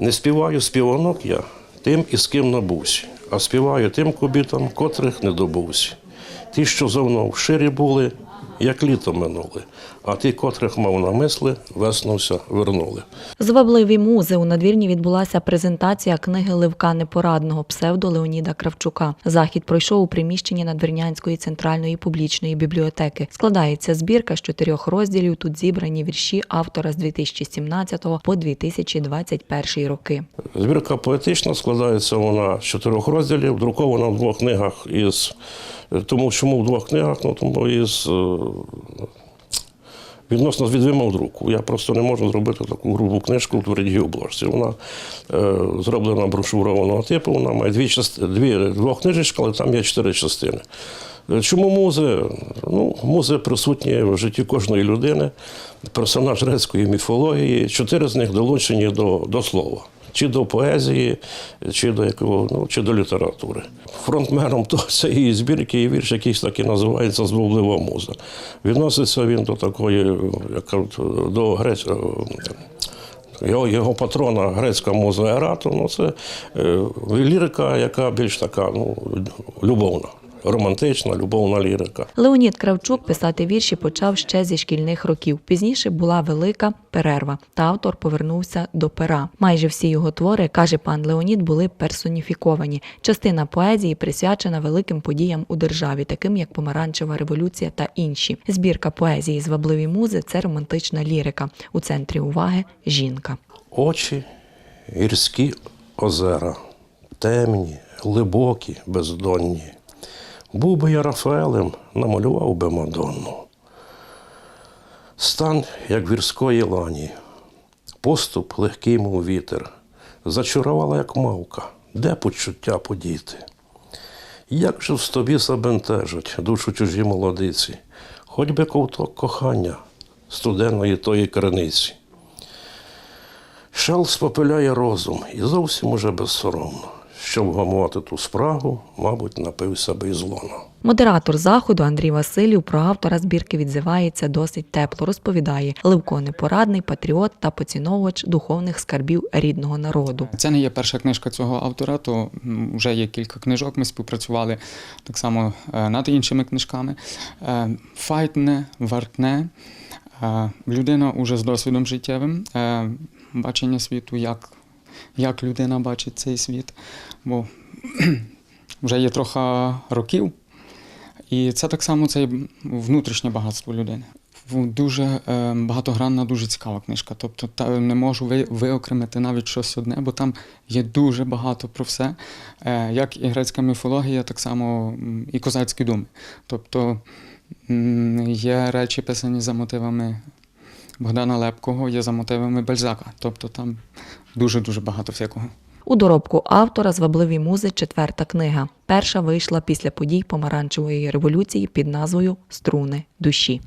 Не співаю співанок я тим, із ким набувся, а співаю тим кобітам, котрих не добувся. Ті, що зо мною ширі були, як літо минули, а ті, котрих мав на мисли, веснуся вернули. Звабливі музи у надвірні відбулася презентація книги Левка Непорадного псевдо Леоніда Кравчука. Захід пройшов у приміщенні Надвірнянської центральної публічної бібліотеки. Складається збірка з чотирьох розділів. Тут зібрані вірші автора з 2017 по 2021 роки. Збірка поетична складається вона з чотирьох розділів, друкована в двох книгах із. Тому чому в двох книгах? Ну тому із е, відносно з відвимом друку. Я просто не можу зробити таку грубу книжку в твердій обложці. Вона е, зроблена брошурованого типу, вона має дві дві двох книжечок, але там є чотири частини. Чому музи? Ну, музи присутні в житті кожної людини, персонаж грецької міфології. Чотири з них долучені до, до слова. Чи до поезії, чи до якого, ну, чи до літератури. Фронтменом то цієї збірки є вірш, якийсь так і називається Звоблива муза. Відноситься він до такої, як до грецького. Його, його патрона грецька муза Ерату, ну це е, лірика, яка більш така ну, любовна, романтична, любовна лірика. Леонід Кравчук писати вірші почав ще зі шкільних років. Пізніше була велика перерва, та автор повернувся до пера. Майже всі його твори, каже пан Леонід, були персоніфіковані. Частина поезії присвячена великим подіям у державі, таким як помаранчева революція та інші. Збірка поезії Звабливі музи це романтична лірика. У центрі уваги жінка. Очі, гірські озера, темні, глибокі, бездонні. Був би я Рафаелем, намалював би Мадонну. Стан, як вірської лані, поступ легкий, мов вітер, зачарувала, як мавка, де почуття подіти. Як же в тобі забентежать душу чужі молодиці, хоч би ковток кохання студенної тої криниці. Шал спопиляє розум і зовсім уже безсоромно. Щоб вгамувати ту спрагу, мабуть, напився би із лона. Модератор заходу Андрій Василів про автора збірки відзивається досить тепло. Розповідає Левко непорадний патріот та поціновувач духовних скарбів рідного народу. Це не є перша книжка цього автора, то вже є кілька книжок. Ми співпрацювали так само е, над іншими книжками. Е, Файтне, вартне. Е, Людина уже з досвідом життєвим, бачення світу, як, як людина бачить цей світ. Бо вже є трохи років. І це так само це внутрішнє багатство людини. Дуже е, багатогранна, дуже цікава книжка. Тобто та, не можу ви, виокремити навіть щось одне, бо там є дуже багато про все. Е, як і грецька міфологія, так само і козацькі думи. Тобто є речі писані за мотивами Богдана Лепкого, є за мотивами Бальзака. Тобто там дуже-дуже багато всякого. У доробку автора Звабливі музи четверта книга. Перша вийшла після подій помаранчевої революції під назвою Струни душі.